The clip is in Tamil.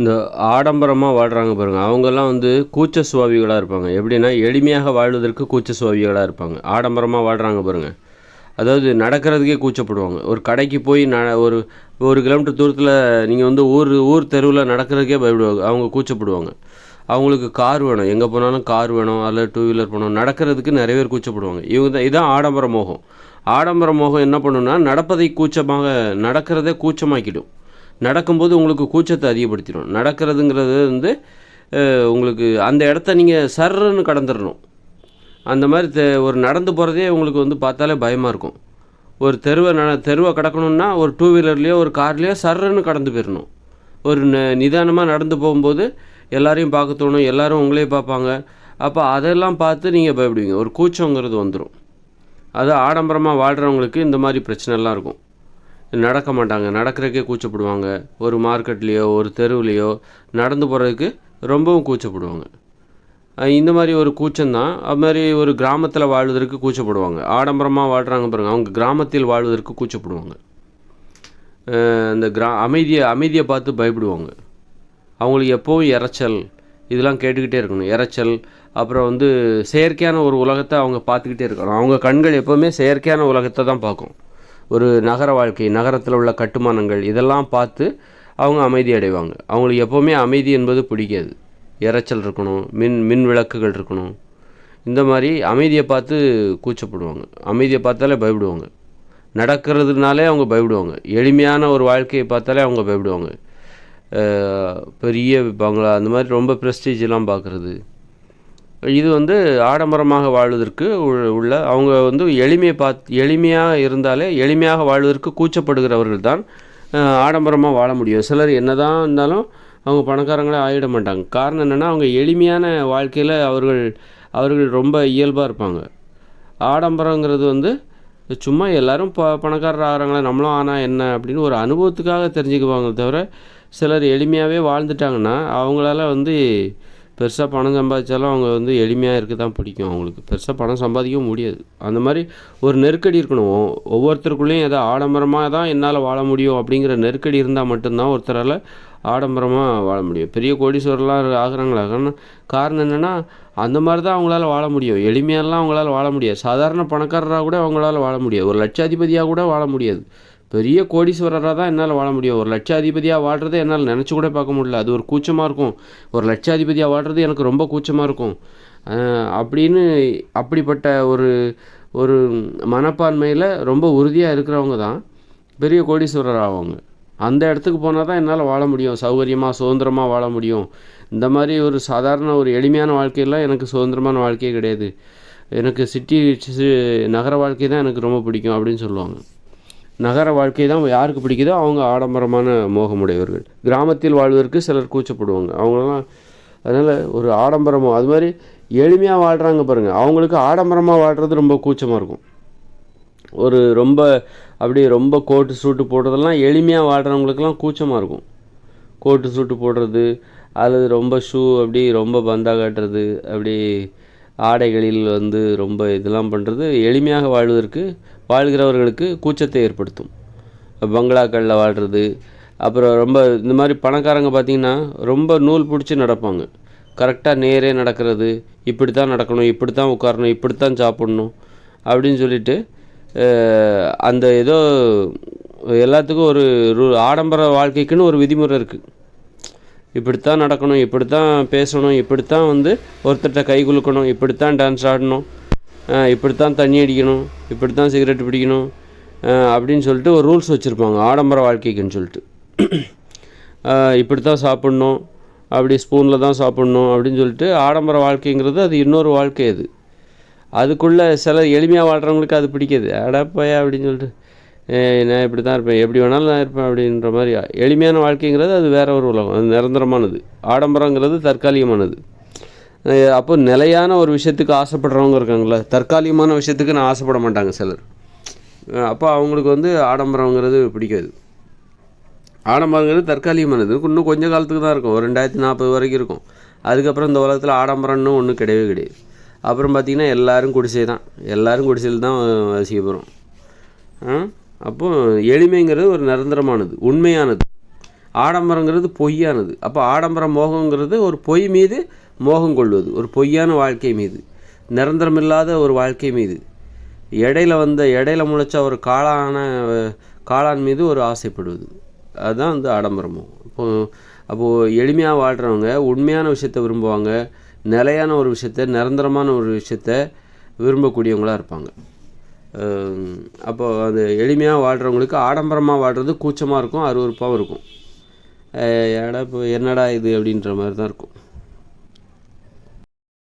இந்த ஆடம்பரமாக வாழ்கிறாங்க பாருங்கள் அவங்கெல்லாம் வந்து கூச்ச சுவாபிகளாக இருப்பாங்க. எப்படின்னா எளிமையாக வாழ்வதற்கு கூச்ச சுவாபிகளாக இருப்பாங்க. ஆடம்பரமாக வாழ்கிறாங்க பாருங்கள் அதாவது நடக்கிறதுக்கே கூச்சப்படுவாங்க. ஒரு கடைக்கு போய் ந ஒரு ஒரு கிலோமீட்டர் தூரத்தில் நீங்கள் வந்து ஊர் ஊர் தெருவில் நடக்கிறதுக்கே பயப்படுவாங்க. அவங்க கூச்சப்படுவாங்க. அவங்களுக்கு கார் வேணும். எங்கே போனாலும் கார் வேணும். அதில் டூ வீலர் போகணும். நடக்கிறதுக்கு நிறைய பேர் கூச்சப்படுவாங்க. இவங்க தான் இதான் ஆடம்பர மோகம். ஆடம்பர மோகம் என்ன பண்ணுன்னா நடப்பதை கூச்சமாக நடக்கிறதே கூச்சமாக்கிடும். நடக்கும்போது உங்களுக்கு கூச்சத்தை அதிகப்படுத்திடும். நடக்கிறதுங்கிறது வந்து உங்களுக்கு அந்த இடத்த நீங்கள் சர்ன்னு கடந்துடணும் அந்த மாதிரி தெ ஒரு நடந்து போகிறதே உங்களுக்கு வந்து பார்த்தாலே பயமாக இருக்கும். ஒரு தெருவை ந தெருவை கடக்கணுன்னா ஒரு டூ வீலர்லேயோ ஒரு கார்லேயோ சர்ன்னு கடந்து போயிடணும் ஒரு ந நிதானமாக நடந்து போகும்போது எல்லாரையும் பார்க்க தோணும் எல்லோரும் உங்களே பார்ப்பாங்க. அப்போ அதெல்லாம் பார்த்து நீங்கள் பயப்படுவீங்க. ஒரு கூச்சங்கிறது வந்துடும் அது ஆடம்பரமாக வாழ்கிறவங்களுக்கு இந்த மாதிரி பிரச்சனைலாம் இருக்கும். நடக்க மாட்டாங்க. நடக்கிறதுக்கே கூச்சப்படுவாங்க. ஒரு மார்க்கெட்லேயோ ஒரு தெருவுலேயோ நடந்து போகிறதுக்கு ரொம்பவும் கூச்சப்படுவாங்க. இந்த மாதிரி ஒரு கூச்சம்தான். அது மாதிரி ஒரு கிராமத்தில் வாழ்வதற்கு கூச்சப்படுவாங்க. ஆடம்பரமாக வாழ்கிறாங்க பாருங்கள் அவங்க கிராமத்தில் வாழ்வதற்கு கூச்சப்படுவாங்க. அந்த கிரா அமைதியை அமைதியை பார்த்து பயப்படுவாங்க. அவங்களுக்கு எப்போவும் இறைச்சல் இதெல்லாம் கேட்டுக்கிட்டே இருக்கணும். இறைச்சல் அப்புறம் வந்து செயற்கையான ஒரு உலகத்தை அவங்க பார்த்துக்கிட்டே இருக்கணும். அவங்க கண்கள் எப்போவுமே செயற்கையான உலகத்தை தான் பார்க்கும். ஒரு நகர வாழ்க்கை நகரத்தில் உள்ள கட்டுமானங்கள் இதெல்லாம் பார்த்து அவங்க அமைதி அடைவாங்க. அவங்களுக்கு எப்போவுமே அமைதி என்பது பிடிக்காது. இறைச்சல் இருக்கணும் மின் மின் விளக்குகள் இருக்கணும். இந்த மாதிரி அமைதியை பார்த்து கூச்சப்படுவாங்க. அமைதியை பார்த்தாலே பயப்படுவாங்க. நடக்கிறதுனாலே அவங்க பயப்படுவாங்க. எளிமையான ஒரு வாழ்க்கையை பார்த்தாலே அவங்க பயப்படுவாங்க. பெரிய பங்களா அந்த மாதிரி ரொம்ப ப்ரெஸ்டீஜெலாம் பார்க்குறது. இது வந்து ஆடம்பரமாக வாழ்வதற்கு உள்ள- உள்ள அவங்க வந்து எளிமையை பார்த்து எளிமையாக இருந்தாலே எளிமையாக வாழ்வதற்கு கூச்சப்படுகிறவர்கள் தான் ஆடம்பரமாக வாழ முடியும். சிலர் என்னதான் இருந்தாலும் அவங்க பணக்காரங்களே ஆகிட மாட்டாங்க. காரணம் என்னென்னா அவங்க எளிமையான வாழ்க்கையில் அவர்கள் அவர்கள் ரொம்ப இயல்பாக இருப்பாங்க. ஆடம்பரங்கிறது வந்து சும்மா எல்லாரும் ப பணக்காரர் ஆகிறாங்களே நம்மளும் ஆனால் என்ன அப்படின்னு ஒரு அனுபவத்துக்காக தெரிஞ்சுக்குவாங்க தவிர சிலர் எளிமையாகவே வாழ்ந்துட்டாங்கன்னா அவங்களால வந்து பெருசாக பணம் சம்பாதிச்சாலும் அவங்க வந்து எளிமையாக இருக்க தான் பிடிக்கும் அவங்களுக்கு. பெருசாக பணம் சம்பாதிக்கவும் முடியாது. அந்த மாதிரி ஒரு நெருக்கடி இருக்கணும். ஒவ்வொருத்தருக்குள்ளேயும் எதோ ஆடம்பரமாக தான் என்னால் வாழ முடியும் அப்படிங்கிற நெருக்கடி இருந்தால் மட்டும்தான் ஒருத்தரால் ஆடம்பரமாக வாழ முடியும். பெரிய கோடீஸ்வரர்லாம் ஆகுறாங்களா. காரணம் காரணம் என்னென்னா அந்த மாதிரி தான் அவங்களால வாழ முடியும். எளிமையாலாம் அவங்களால வாழ முடியாது. சாதாரண பணக்காரராக கூட அவங்களால வாழ முடியாது. ஒரு லட்சாதிபதியாக கூட வாழ முடியாது. பெரிய கோடீஸ்வரராக தான் என்னால் வாழ முடியும். ஒரு லட்சாதிபதியாக வாழ்கிறத என்னால் நினச்சி கூட பார்க்க முடியல. அது ஒரு கூச்சமாக இருக்கும். ஒரு லட்சாதிபதியாக வாழ்கிறது எனக்கு ரொம்ப கூச்சமாக இருக்கும். அப்படின்னு அப்படிப்பட்ட ஒரு ஒரு மனப்பான்மையில் ரொம்ப உறுதியாக இருக்கிறவங்க தான் பெரிய கோடீஸ்வரர் ஆவாங்க அந்த இடத்துக்கு போனால் தான் என்னால் வாழ முடியும். சௌகரியமாக சுதந்திரமாக வாழ முடியும். இந்த மாதிரி ஒரு சாதாரண ஒரு எளிமையான வாழ்க்கையெல்லாம் எனக்கு சுதந்திரமான வாழ்க்கையே கிடையாது. எனக்கு சிட்டி நகர வாழ்க்கை தான் எனக்கு ரொம்ப பிடிக்கும் அப்படின்னு சொல்லுவாங்க. நகர வாழ்க்கை தான் யாருக்கு பிடிக்குதோ அவங்க ஆடம்பரமான மோகமுடையவர்கள். கிராமத்தில் வாழ்வதற்கு சிலர் கூச்சப்படுவாங்க. அவங்களாம் அதனால் ஒரு ஆடம்பரமோ அது மாதிரி எளிமையாக வாழ்கிறாங்க பாருங்கள் அவங்களுக்கு ஆடம்பரமாக வாழ்கிறது ரொம்ப கூச்சமாக இருக்கும். ஒரு ரொம்ப அப்படி ரொம்ப கோட்டு சூட்டு போடுறதெல்லாம் எளிமையாக வாழ்கிறவங்களுக்கெல்லாம் கூச்சமாக இருக்கும். கோட்டு சூட்டு போடுறது அல்லது ரொம்ப ஷூ அப்படி ரொம்ப பந்தா காட்டுறது அப்படி ஆடைகளில் வந்து ரொம்ப இதெல்லாம் பண்ணுறது எளிமையாக வாழ்வதற்கு வாழ்கிறவர்களுக்கு கூச்சத்தை ஏற்படுத்தும். பங்களாக்களில் வாழ்கிறது அப்புறம் ரொம்ப இந்த மாதிரி பணக்காரங்க பார்த்திங்கன்னா ரொம்ப நூல் பிடிச்சி நடப்பாங்க. கரெக்டாக நேரே நடக்கிறது இப்படி தான் நடக்கணும் இப்படி தான் உட்காரணும் இப்படி தான் சாப்பிடணும் அப்படின்னு சொல்லிட்டு அந்த ஏதோ எல்லாத்துக்கும் ஒரு ரூ- ஆடம்பர வாழ்க்கைக்குன்னு ஒரு விதிமுறை இருக்குது இப்படித்தான் நடக்கணும் இப்படி தான் பேசணும் இப்படி தான் வந்து ஒருத்தர்கிட்ட கை குலுக்கணும் இப்படி தான் டான்ஸ் ஆடணும். இப்படித்தான் தண்ணி அடிக்கணும் இப்படி தான் சிகரெட் பிடிக்கணும் அப்படின்னு சொல்லிட்டு ஒரு ரூல்ஸ் வச்சுருப்பாங்க ஆடம்பர வாழ்க்கைக்குன்னு சொல்லிட்டு. இப்படி தான் சாப்பிட்ணும் அப்படி ஸ்பூனில் தான் சாப்பிட்ணும் அப்படின்னு சொல்லிட்டு ஆடம்பர வாழ்க்கைங்கிறது அது இன்னொரு வாழ்க்கை அது. அதுக்குள்ளே சில எளிமையாக வாழ்கிறவங்களுக்கு அது பிடிக்காது. அடப்பையா அப்படின்னு சொல்லிட்டு நான் இப்படி தான் இருப்பேன் எப்படி வேணாலும் நான் இருப்பேன் அப்படின்ற மாதிரி எளிமையான வாழ்க்கைங்கிறது அது வேற ஒரு உலகம் அது நிரந்தரமானது. ஆடம்பரங்கிறது தற்காலிகமானது. அப்போ நிலையான ஒரு விஷயத்துக்கு ஆசைப்படுறவங்க இருக்காங்களே தற்காலிகமான விஷயத்துக்கு நான் ஆசைப்பட மாட்டாங்க சிலர். அப்போ அவங்களுக்கு வந்து ஆடம்பரங்கிறது பிடிக்காது. ஆடம்பரங்கிறது தற்காலிகமானது. இன்னும் கொஞ்சம் காலத்துக்கு தான் இருக்கும். ஒரு ரெண்டாயிரத்தி நாற்பது வரைக்கும் இருக்கும். அதுக்கப்புறம் இந்த உலகத்தில் ஆடம்பரம்னு ஒன்றும் கிடையவே கிடையாது. அப்புறம் பார்த்திங்கன்னா எல்லோரும் குடிசை தான். எல்லாரும் குடிசையில் தான் வசிக்க போகிறோம் அப்போ எளிமைங்கிறது ஒரு நிரந்தரமானது உண்மையானது. ஆடம்பரங்கிறது பொய்யானது. அப்போ ஆடம்பர மோகங்கிறது ஒரு பொய் மீது மோகம் கொள்வது ஒரு பொய்யான வாழ்க்கை மீது நிரந்தரமில்லாத ஒரு வாழ்க்கை மீது. இடையில வந்த இடையில முளைச்ச ஒரு காளான காளான் மீது ஒரு ஆசைப்படுவது. அதுதான் வந்து ஆடம்பரமும் இப்போ அப்போது எளிமையாக வாழ்கிறவங்க உண்மையான விஷயத்த விரும்புவாங்க நிலையான ஒரு விஷயத்த நிரந்தரமான ஒரு விஷயத்த விரும்பக்கூடியவங்களாக இருப்பாங்க. அப்போது அந்த எளிமையாக வாழ்கிறவங்களுக்கு ஆடம்பரமாக வாழ்கிறது கூச்சமாக இருக்கும் அருவருப்பாகவும் இருக்கும். இப்போ என்னடா இது அப்படின்ற மாதிரி தான் இருக்கும்.